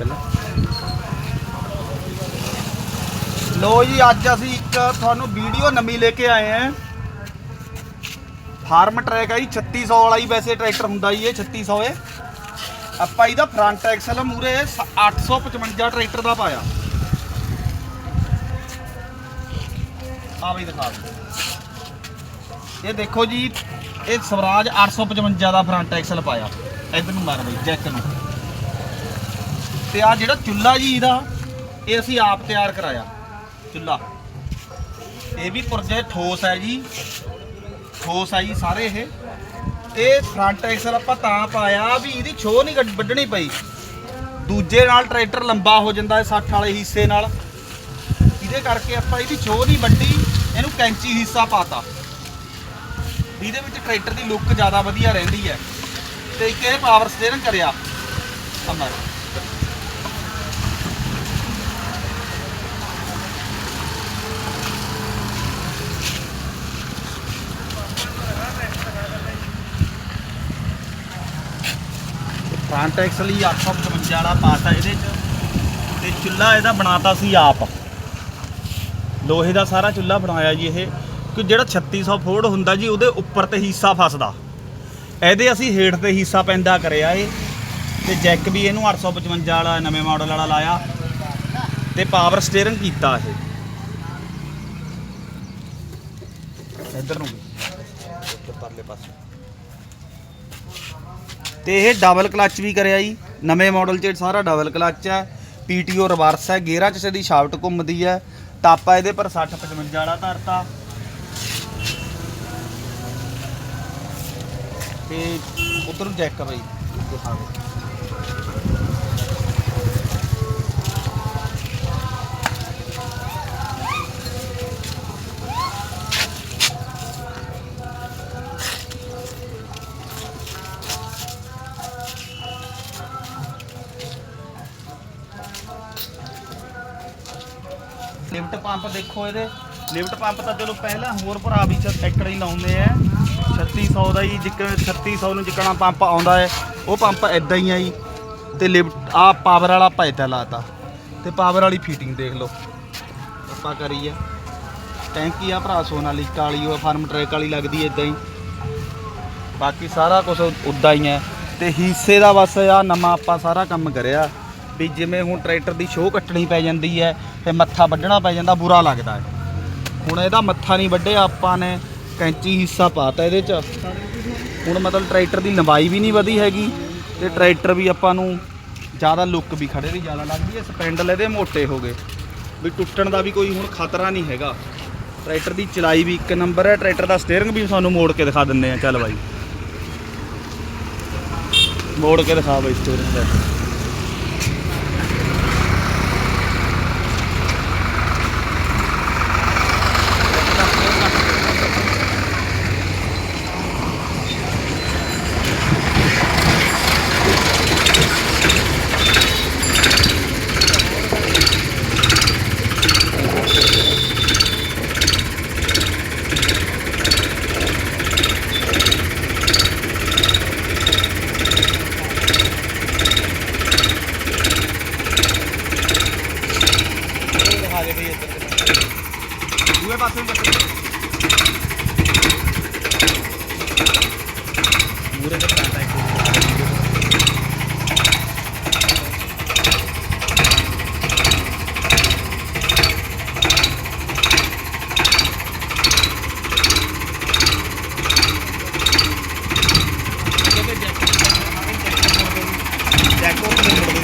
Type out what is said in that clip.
ਪਹਿਲਾਂ। ਲੋ ਜੀ, ਅੱਜ ਅਸੀਂ ਇੱਕ ਤੁਹਾਨੂੰ ਵੀਡੀਓ ਨਵੀਂ ਲੈ ਕੇ ਆਏ ਆਂ ਫਾਰਮ ਟਰੈਕ ਆ ਜੀ 3600 ਵਾਲਾ ਹੀ ਵੈਸੇ ਟਰੈਕਟਰ ਹੁੰਦਾ ਜੀ ਇਹ 3600 ਏ ਆਪਾਂ ਇਹਦਾ ਫਰੰਟ ਐਕਸਲ ਮੂਰੇ 855 ਟਰੈਕਟਰ ਦਾ ਪਾਇਆ। ਆ ਵੀ ਦਿਖਾ ਇਹ ਦੇਖੋ ਜੀ, ਇਹ ਸਵਰਾਜ 855 ਦਾ ਫਰੰਟ ਐਕਸਲ ਪਾਇਆ। ਇਧਰ ਨੂੰ ਮਾਰ ਬਈ ਜੈਕ ਨੂੰ। ਤੇ ਆ ਜਿਹੜਾ ਚੁੱਲਾ ਜੀ ਇਹਦਾ ਇਹ ਅਸੀਂ ਆਪ ਤਿਆਰ ਕਰਾਇਆ ਚੁੱਲਾ ਇਹ ਵੀ ਪੁਰਜੇ ਠੋਸ ਹੈ ਜੀ। ਠੋਸ ਹੈ ਜੀ ਸਾਰੇ ਇਹ। ਇਹ ਫਰੰਟ ਐਕਸਲ ਆਪਾਂ ਤਾਂ ਪਾਇਆ ਵੀ ਇਹਦੀ ਛੋ ਨਹੀਂ ਵੱਢਣੀ ਪਈ। ਦੂਜੇ ਨਾਲ ਟਰੈਕਟਰ ਲੰਬਾ ਹੋ ਜਾਂਦਾ ਹੈ 60 ਵਾਲੇ ਹਿੱਸੇ ਨਾਲ। ਇਹਦੇ ਕਰਕੇ ਆਪਾਂ ਇਹਦੀ ਛੋ ਨਹੀਂ ਵੱਢੀ, ਇਹਨੂੰ ਕੈਂਚੀ ਹਿੱਸਾ ਪਾਤਾ। ਇਹਦੇ ਵਿੱਚ ਟਰੈਕਟਰ ਦੀ ਲੁੱਕ ਜ਼ਿਆਦਾ ਵਧੀਆ ਰਹਿੰਦੀ ਹੈ। ਤੇ ਇੱਕ ਇਹ ਪਾਵਰ ਸਟੀਅਰਿੰਗ ਕਰਿਆ। ਅਮਰ ਫਰੰਟ ਐਕਸਲ ਹੀ 855 ਵਾਲਾ ਪਾਤਾ ਇਹਦੇ ਚ। ਤੇ ਚੁੱਲਾ ਇਹਦਾ ਬਣਾਤਾ ਸੀ ਆਪ। ਲੋਹੇ ਦਾ ਸਾਰਾ ਚੁੱਲਾ ਬਣਾਇਆ ਜੀ ਇਹ। ਕਿ ਜਿਹੜਾ 3600 ਫੋੜ ਹੁੰਦਾ ਜੀ, ਉਹਦੇ ਉੱਪਰ ਤੇ ਹਿੱਸਾ ਫਸਦਾ। ਇਹਦੇ ਅਸੀਂ ਹੇਠ ਤੇ ਹਿੱਸਾ ਪੈਂਦਾ ਕਰਿਆ ਇਹ। ਤੇ ਜੈਕ ਵੀ ਇਹਨੂੰ 855 ਵਾਲਾ ਨਵੇਂ ਮਾਡਲ ਵਾਲਾ ਲਾਇਆ। ਤੇ ਪਾਵਰ ਸਟੀਅਰਿੰਗ ਕੀਤਾ ਇਹ। ਇੱਧਰ ਨੂੰ ਪਰਲੇ ਪਾਸੇ। ਤੇ ਇਹ ਡਬਲ ਕਲੱਚ ਵੀ ਕਰਿਆ ਜੀ। ਨਵੇਂ ਮਾਡਲ 'ਚ ਸਾਰਾ ਡਬਲ ਕਲੱਚ ਹੈ। ਪੀਟੀਓ ਰਿਵਰਸ ਹੈ। ਗੇਅਰਾਂ 'ਚ ਸਿੱਧੀ ਸ਼ਾਫਟ ਘੁੰਮਦੀ ਹੈ। ਟਾਪਾ ਇਹਦੇ ਪਰ 60 55 ਵਾਲਾ ਧਰਤਾ। ਤੇ ਉਧਰ ਨੂੰ ਚੈੱਕ ਬਈ ਦਿਖਾਵੇ ਲਿਫਟ ਪੰਪ ਦੇਖੋ ਇਹਦੇ। ਲਿਫਟ ਪੰਪ ਤਾਂ ਚਲੋ ਪਹਿਲਾਂ ਹੋਰ ਭਰਾ ਵੀ ਟਰੈਕਟਰ ਹੀ ਲਾਉਂਦੇ ਆ। 3600 ਦਾ ਹੀ ਜਿੱਕਣ 3600 ਨੂੰ ਜਿੱਕਣਾ ਪੰਪ ਆਉਂਦਾ ਹੈ। ਉਹ ਪੰਪ ਐਦਾਂ ਹੀ ਆ ਜੀ। ਤੇ ਲਿਫਟ ਆ ਪਾਵਰ ਵਾਲਾ ਪਾਇਤਾ ਲਾਤਾ ਤੇ। ਪਾਵਰ ਵਾਲੀ ਫੀਟਿੰਗ ਦੇਖ ਲਓ। ਆਪਾਂ ਕਰੀ ਆ। ਟੈਂਕੀ ਆ ਭਰਾ ਸੋਨਾਲੀਕਾ ਵਾਲੀ, ਉਹ ਫਾਰਮ ਟਰੈਕ ਵਾਲੀ ਲੱਗਦੀ ਐਦਾਂ ਹੀ। ਬਾਕੀ ਸਾਰਾ ਕੁਝ ਉਦਾਂ ਹੀ ਹੈ ਤੇ ਹਿੱਸੇ ਦਾ ਬਸ ਆ, ਨਵਾਂ ਆਪਾਂ ਸਾਰਾ ਕੰਮ ਕਰਿਆ। ਵੀ ਜਿਵੇਂ ਹੁਣ ਟਰੈਕਟਰ ਦੀ ਸ਼ੋਅ ਕੱਟਣੀ ਪੈ ਜਾਂਦੀ ਹੈ ਤੇ ਮੱਥਾ ਵੱਢਣਾ ਪੈ ਜਾਂਦਾ, ਬੁਰਾ ਲੱਗਦਾ ਹੈ। ਹੁਣ ਇਹਦਾ ਮੱਥਾ ਨਹੀਂ ਵੱਢਿਆ, ਆਪਾਂ ਨੇ ਕੈਂਚੀ ਹਿੱਸਾ ਪਾਤਾ ਇਹਦੇ 'ਚ। ਹੁਣ ਮਤਲਬ ਟਰੈਕਟਰ ਦੀ ਲੰਬਾਈ ਵੀ ਨਹੀਂ ਵਧੀ ਹੈਗੀ ਤੇ ਟਰੈਕਟਰ ਵੀ ਆਪਾਂ ਨੂੰ ਜ਼ਿਆਦਾ ਲੁੱਕ ਵੀ ਖੜੇ ਦੀ ਜ਼ਿਆਦਾ ਲੱਗਦੀ ਹੈ, ਸਪੈਂਡਲ ਇਹਦੇ ਮੋਟੇ ਹੋ ਗਏ। ਵੀ ਟੁੱਟਣ ਦਾ ਵੀ ਕੋਈ ਹੁਣ ਖਤਰਾ ਨਹੀਂ ਹੈਗਾ। ਟਰੈਕਟਰ ਦੀ ਚਲਾਈ ਵੀ ਇੱਕ ਨੰਬਰ ਹੈ, ਟਰੈਕਟਰ ਦਾ ਸਟੀਅਰਿੰਗ ਵੀ ਸਾਨੂੰ ਮੋੜ ਕੇ ਦਿਖਾ ਦਿੰਦੇ ਆ ਚੱਲ ਬਾਈ। ਮੋੜ ਕੇ ਦਿਖਾ ਬਾਈ ਸਟੀਅਰਿੰਗ ਦਾ ਦਿਖਾ ਦੇ ਬਈ ਇੱਧਰ ਦੂਏ ਪਾਸੇ ਨੂੰ ਮੂਰੇ ਤੇ ਫਰੰਟ ਜੈਕੋ